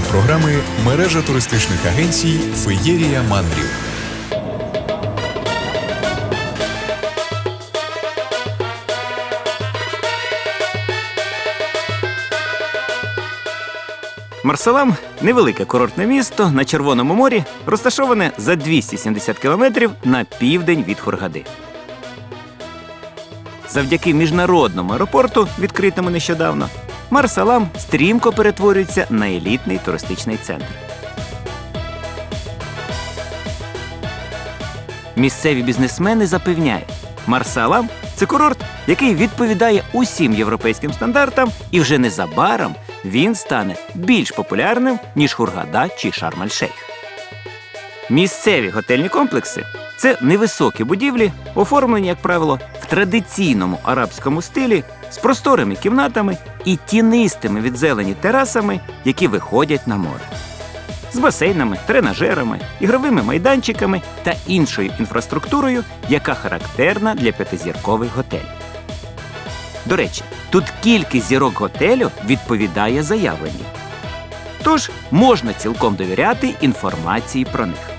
програми мережа туристичних агенцій Феєрія мандрів. Марсалам невелике курортне місто на Червоному морі, розташоване за 270 кілометрів на південь від Хургади. Завдяки міжнародному аеропорту, відкритому нещодавно, Марсалам стрімко перетворюється на елітний туристичний центр. Місцеві бізнесмени запевняють, Марсалам це курорт, який відповідає усім європейським стандартам, і вже незабаром він стане більш популярним, ніж Хургада чи Шарм-Аль-Шейх. Місцеві готельні комплекси це невисокі будівлі, оформлені, як правило, в традиційному арабському стилі з просторими кімнатами і тінистими від зелені терасами, які виходять на море. З басейнами, тренажерами, ігровими майданчиками та іншою інфраструктурою, яка характерна для п'ятизіркових готелів. До речі, тут кількість зірок готелю відповідає заявленню. Тож можна цілком довіряти інформації про них.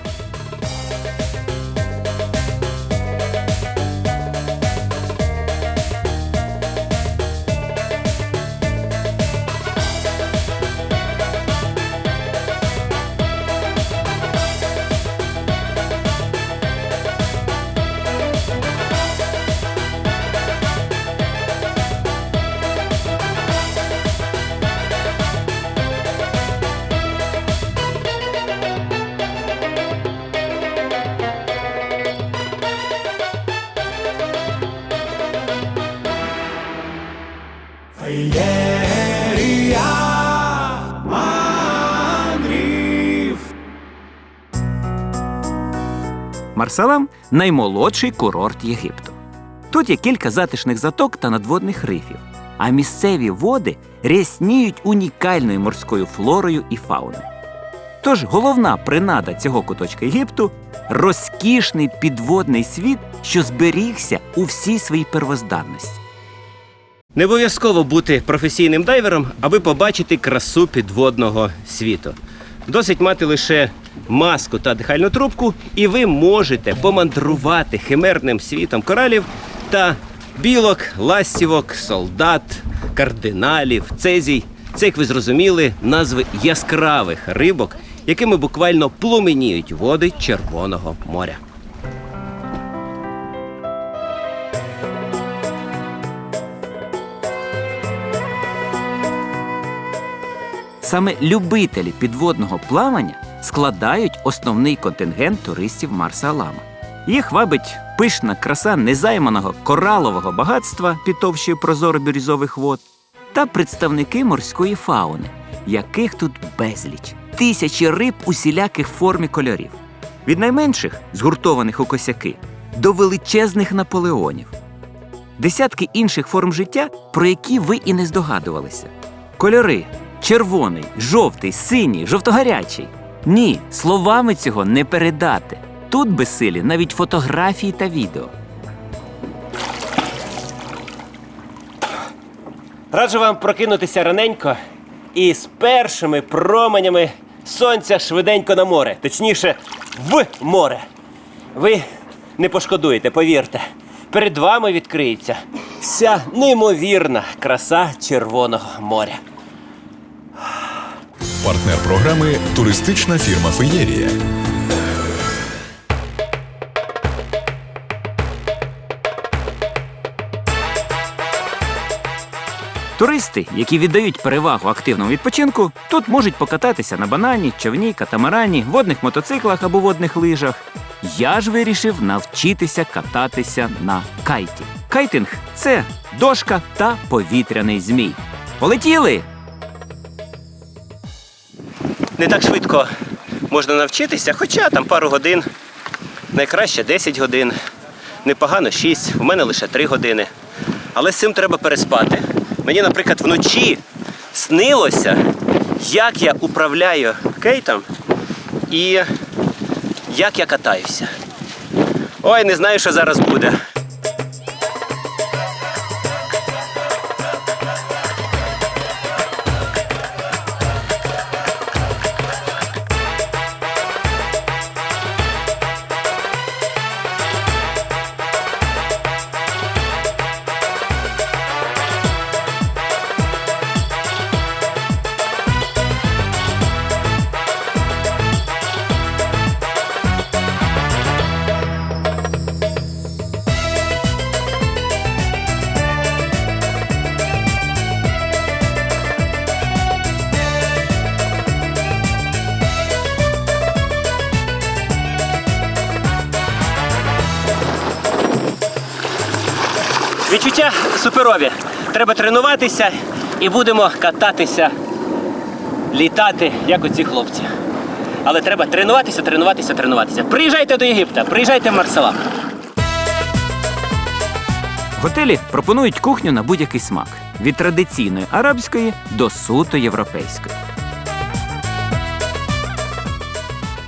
Марсалам наймолодший курорт Єгипту. Тут є кілька затишних заток та надводних рифів, а місцеві води рясніють унікальною морською флорою і фауною. Тож головна принада цього куточка Єгипту розкішний підводний світ, що зберігся у всій своїй первозданності. Не обов'язково бути професійним дайвером, аби побачити красу підводного світу. Досить мати лише маску та дихальну трубку, і ви можете помандрувати химерним світом коралів та білок, ластівок, солдат, кардиналів, цезій. Це, як ви зрозуміли, назви яскравих рибок, якими буквально пломеніють води Червоного моря. Саме любителі підводного плавання складають основний контингент туристів Марса Алама. Їх вабить пишна краса незайманого коралового багатства під товщею прозоро-бірюзових вод та представники морської фауни, яких тут безліч, тисячі риб усіляких форм і кольорів. Від найменших, згуртованих у косяки, до величезних наполеонів. Десятки інших форм життя, про які ви і не здогадувалися. Кольори червоний, жовтий, синій, жовтогарячий. Ні, словами цього не передати. Тут безсилі навіть фотографії та відео. Раджу вам прокинутися раненько і з першими променями сонця швиденько на море, точніше, в море. Ви не пошкодуєте, повірте. Перед вами відкриється вся неймовірна краса Червоного моря. Партнер програми туристична фірма Феєрія. Туристи, які віддають перевагу активному відпочинку, тут можуть покататися на банані, човні, катамарані, водних мотоциклах або водних лижах. Я ж вирішив навчитися кататися на кайті. Кайтинг це дошка та повітряний змій. Полетіли! Не так швидко можна навчитися, хоча там пару годин, найкраще 10 годин, непогано 6, у мене лише 3 години. Але з цим треба переспати. Мені, наприклад, вночі снилося, як я управляю кейтом і як я катаюся. Ой, не знаю, що зараз буде. Суперові. Треба тренуватися і будемо кататися, літати, як оці хлопці. Але треба тренуватися, тренуватися, тренуватися. Приїжджайте до Єгипта, приїжджайте в Марсалам. Готелі пропонують кухню на будь-який смак від традиційної арабської до суто європейської.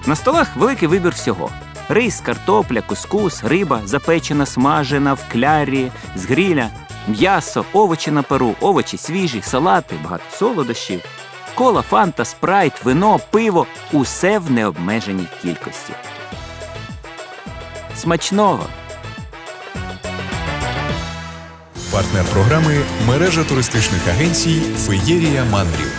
На столах великий вибір всього: рис, картопля, кускус, риба, запечена, смажена в клярі, з гріля, м'ясо, овочі на пару, овочі свіжі, салати, багато солодощів, кола, фанта, спрайт, вино, пиво усе в необмеженій кількості. Смачного! Партнер програми мережа туристичних агенцій Феєрія Мандрів.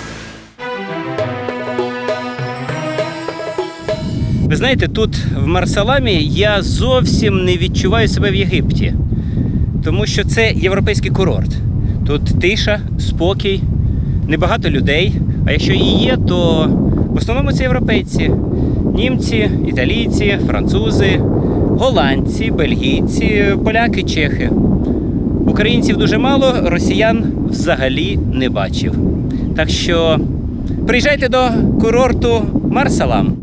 Ви знаєте, тут в Марсаламі я зовсім не відчуваю себе в Єгипті, тому що це європейський курорт. Тут тиша, спокій, небагато людей. А якщо і є, то в основному це європейці: німці, італійці, французи, голландці, бельгійці, поляки, чехи. Українців дуже мало, росіян взагалі не бачив. Так що приїжджайте до курорту Марсалам.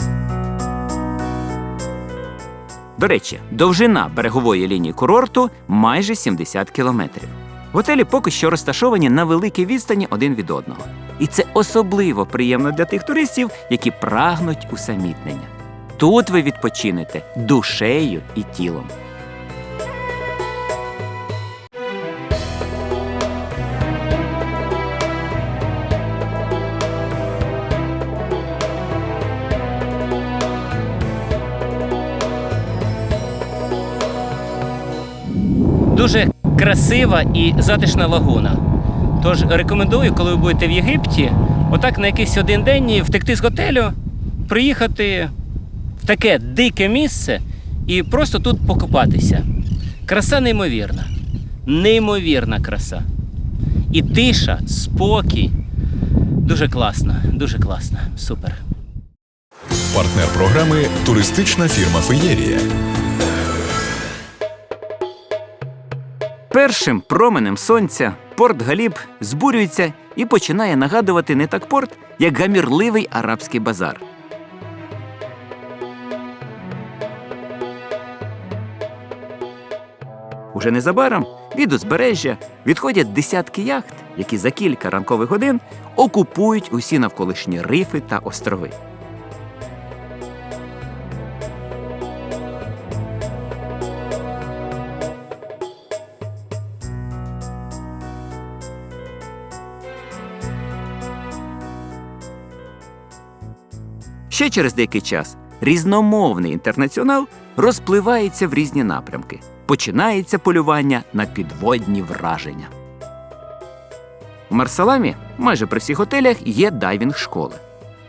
До речі, довжина берегової лінії курорту майже 70 кілометрів. Готелі поки що розташовані на великій відстані один від одного. І це особливо приємно для тих туристів, які прагнуть усамітнення. Тут ви відпочинете душею і тілом. Дуже красива і затишна лагуна. Тож рекомендую, коли ви будете в Єгипті, отак на якийсь один день втекти з готелю, приїхати в таке дике місце і просто тут покупатися. Краса неймовірна. Неймовірна краса. І тиша, спокій. Дуже класно, дуже класно. Супер. Партнер програми туристична фірма Феєрія. Першим променем сонця порт Галіб збурюється і починає нагадувати не так порт, як гамірливий арабський базар. Уже незабаром від узбережжя відходять десятки яхт, які за кілька ранкових годин окупують усі навколишні рифи та острови. Ще через деякий час різномовний інтернаціонал розпливається в різні напрямки. Починається полювання на підводні враження. В Марсаламі майже при всіх готелях є дайвінг-школи.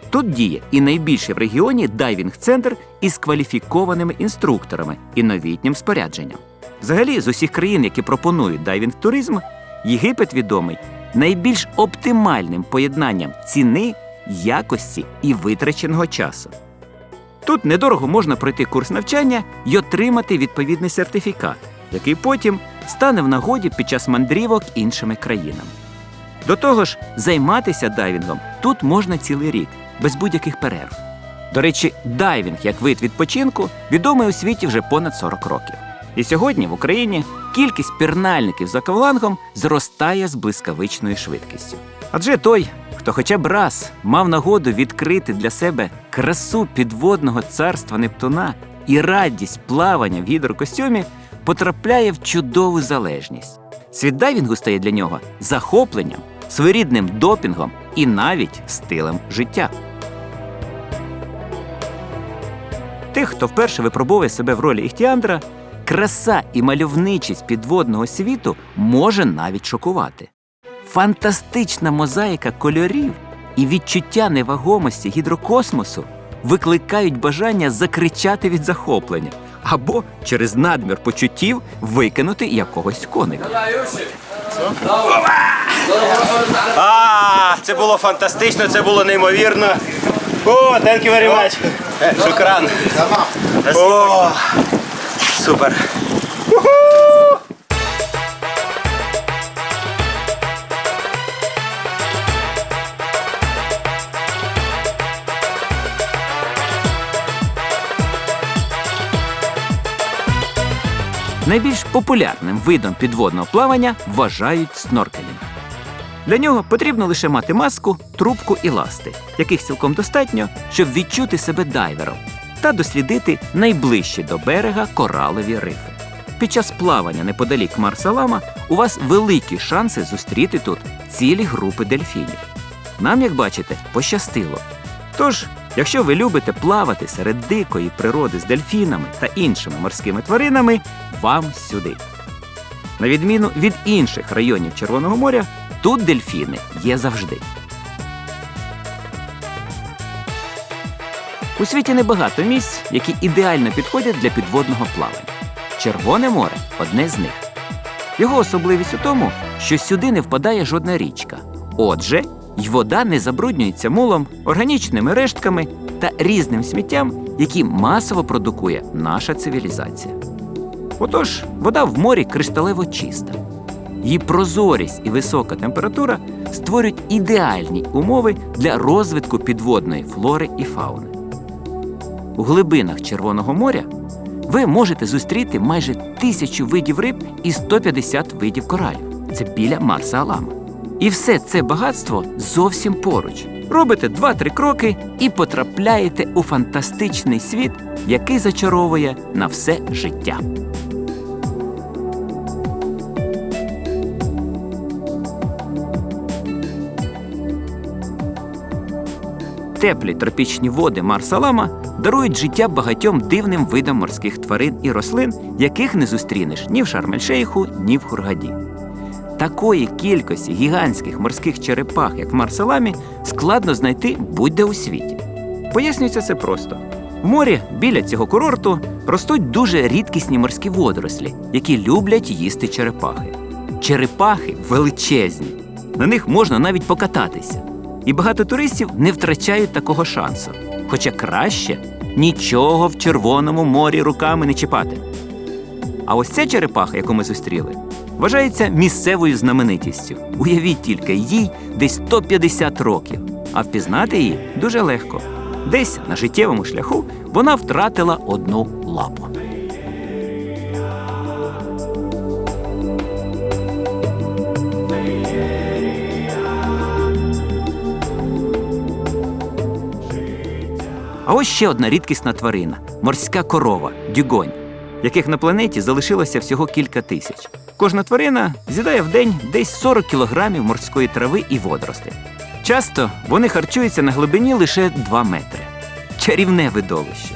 Тут діє і найбільший в регіоні дайвінг-центр із кваліфікованими інструкторами і новітнім спорядженням. Взагалі, з усіх країн, які пропонують дайвінг-туризм, Єгипет відомий найбільш оптимальним поєднанням ціни, якості і витраченого часу. Тут недорого можна пройти курс навчання і отримати відповідний сертифікат, який потім стане в нагоді під час мандрівок іншими країнами. До того ж, займатися дайвінгом тут можна цілий рік, без будь-яких перерв. До речі, дайвінг як вид відпочинку відомий у світі вже понад 40 років. І сьогодні в Україні кількість пірнальників з аквалангом зростає з блискавичною швидкістю. Адже той, хто хоча б раз мав нагоду відкрити для себе красу підводного царства Нептуна і радість плавання в гідрокостюмі, потрапляє в чудову залежність. Світ дайвінгу стає для нього захопленням, своєрідним допінгом і навіть стилем життя. Тих, хто вперше випробовує себе в ролі іхтіандра, краса і мальовничість підводного світу може навіть шокувати. Фантастична мозаїка кольорів і відчуття невагомості гідрокосмосу викликають бажання закричати від захоплення або через надмір почуттів викинути якогось коника. А, це було фантастично, це було неймовірно. О, thank you very much. Шукран. О, супер. Найбільш популярним видом підводного плавання вважають сноркелінг. Для нього потрібно лише мати маску, трубку і ласти, яких цілком достатньо, щоб відчути себе дайвером та дослідити найближчі до берега коралові рифи. Під час плавання неподалік Марсалама у вас великі шанси зустріти тут цілі групи дельфінів. Нам, як бачите, пощастило. Тож, якщо ви любите плавати серед дикої природи з дельфінами та іншими морськими тваринами, вам сюди. На відміну від інших районів Червоного моря, тут дельфіни є завжди. У світі небагато місць, які ідеально підходять для підводного плавання. Червоне море одне з них. Його особливість у тому, що сюди не впадає жодна річка. Отже, й вода не забруднюється мулом, органічними рештками та різним сміттям, які масово продукує наша цивілізація. Отож, вода в морі кришталево чиста. Її прозорість і висока температура створюють ідеальні умови для розвитку підводної флори і фауни. У глибинах Червоного моря ви можете зустріти майже тисячу видів риб і 150 видів коралів. Це біля Марса Алама. І все це багатство зовсім поруч. Робите 2-3 кроки і потрапляєте у фантастичний світ, який зачаровує на все життя. Теплі тропічні води Марсалама дарують життя багатьом дивним видам морських тварин і рослин, яких не зустрінеш ні в Шарм-ель-Шейху, ні в Хургаді. Такої кількості гігантських морських черепах, як в Марсаламі, складно знайти будь-де у світі. Пояснюється це просто. В морі біля цього курорту ростуть дуже рідкісні морські водорослі, які люблять їсти черепахи. Черепахи величезні, на них можна навіть покататися. І багато туристів не втрачають такого шансу. Хоча краще нічого в Червоному морі руками не чіпати. А ось ця черепаха, яку ми зустріли, вважається місцевою знаменитістю. Уявіть тільки, їй десь 150 років, а впізнати її дуже легко. Десь на життєвому шляху вона втратила одну лапу. А ось ще одна рідкісна тварина морська корова дюгонь, яких на планеті залишилося всього кілька тисяч. Кожна тварина з'їдає в день десь 40 кілограмів морської трави і водоростей. Часто вони харчуються на глибині лише 2 метри. Чарівне видовище.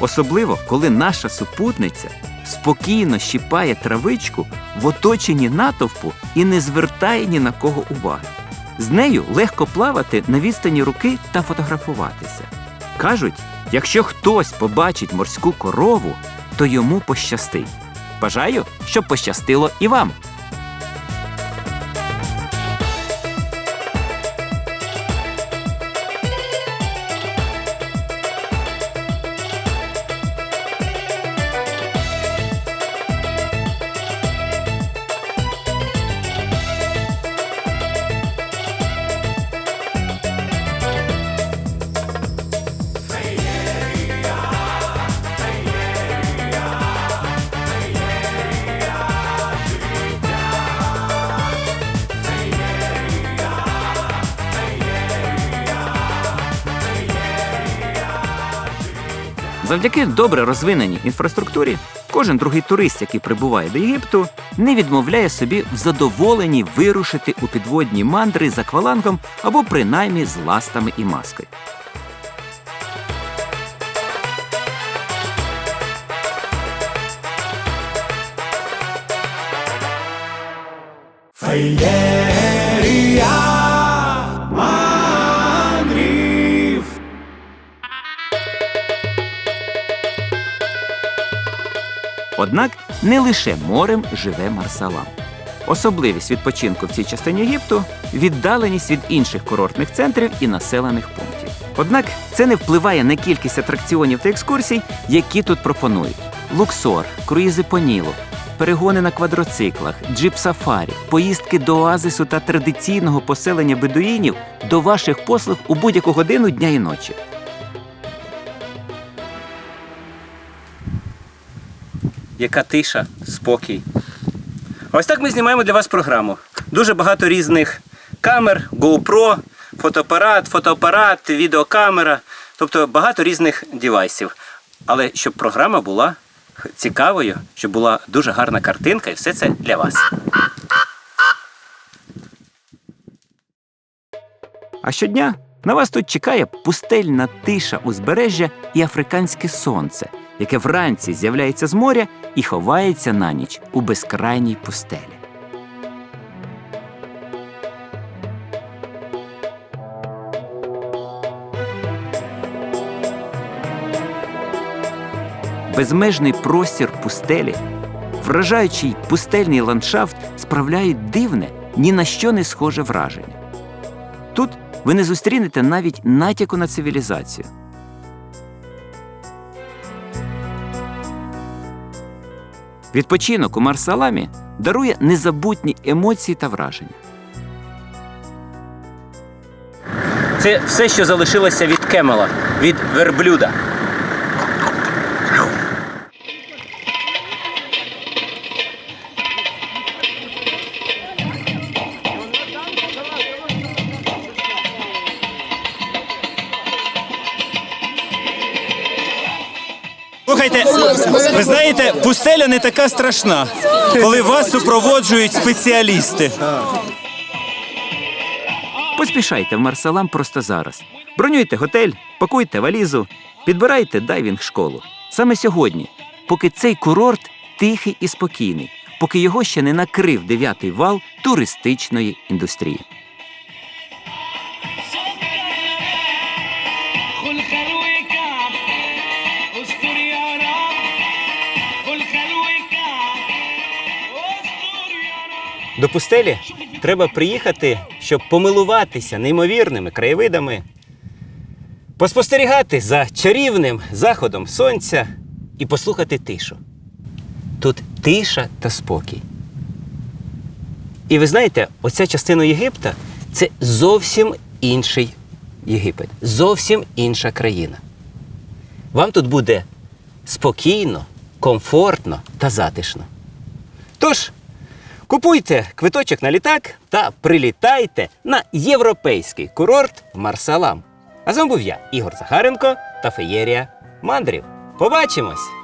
Особливо, коли наша супутниця спокійно щіпає травичку в оточенні натовпу і не звертає ні на кого уваги. З нею легко плавати на відстані руки та фотографуватися. Кажуть, якщо хтось побачить морську корову, то йому пощастить. Бажаю, щоб пощастило і вам. Завдяки добре розвиненій інфраструктурі, кожен другий турист, який прибуває до Єгипту, не відмовляє собі в задоволенні вирушити у підводні мандри з аквалангом або принаймні з ластами і маскою. Однак не лише морем живе Марсалам. Особливість відпочинку в цій частині Єгипту віддаленість від інших курортних центрів і населених пунктів. Однак це не впливає на кількість атракціонів та екскурсій, які тут пропонують: луксор, круїзи по Нілу, перегони на квадроциклах, джип-сафарі, поїздки до оазису та традиційного поселення бедуїнів до ваших послуг у будь-яку годину дня і ночі. Яка тиша, спокій. Ось так ми знімаємо для вас програму. Дуже багато різних камер, GoPro, фотоапарат, фотоапарат, відеокамера, тобто багато різних девайсів. Але щоб програма була цікавою, щоб була дуже гарна картинка, і все це для вас. А щодня на вас тут чекає пустельна тиша узбережжя і африканське сонце, яке вранці з'являється з моря і ховається на ніч у безкрайній пустелі. Безмежний простір пустелі, вражаючий пустельний ландшафт справляють дивне, ні на що не схоже враження. Тут ви не зустрінете навіть натяку на цивілізацію. Відпочинок у Марсаламі дарує незабутні емоції та враження. Це все, що залишилося від Кемела, від верблюда. Слухайте, ви знаєте, пустеля не така страшна, коли вас супроводжують спеціалісти. Поспішайте в Марсалам просто зараз. Бронюйте готель, пакуйте валізу, підбирайте дайвінг школу. Саме сьогодні, поки цей курорт тихий і спокійний, поки його ще не накрив дев'ятий вал туристичної індустрії. До пустелі треба приїхати, щоб помилуватися неймовірними краєвидами, поспостерігати за чарівним заходом сонця і послухати тишу. Тут тиша та спокій. І ви знаєте, оця частина Єгипта це зовсім інший Єгипет, зовсім інша країна. Вам тут буде спокійно, комфортно та затишно. Тож, Купуйте квиточок на літак та прилітайте на європейський курорт Марсалам. А з вами був я, Ігор Захаренко та Феєрія Мандрів. Побачимось!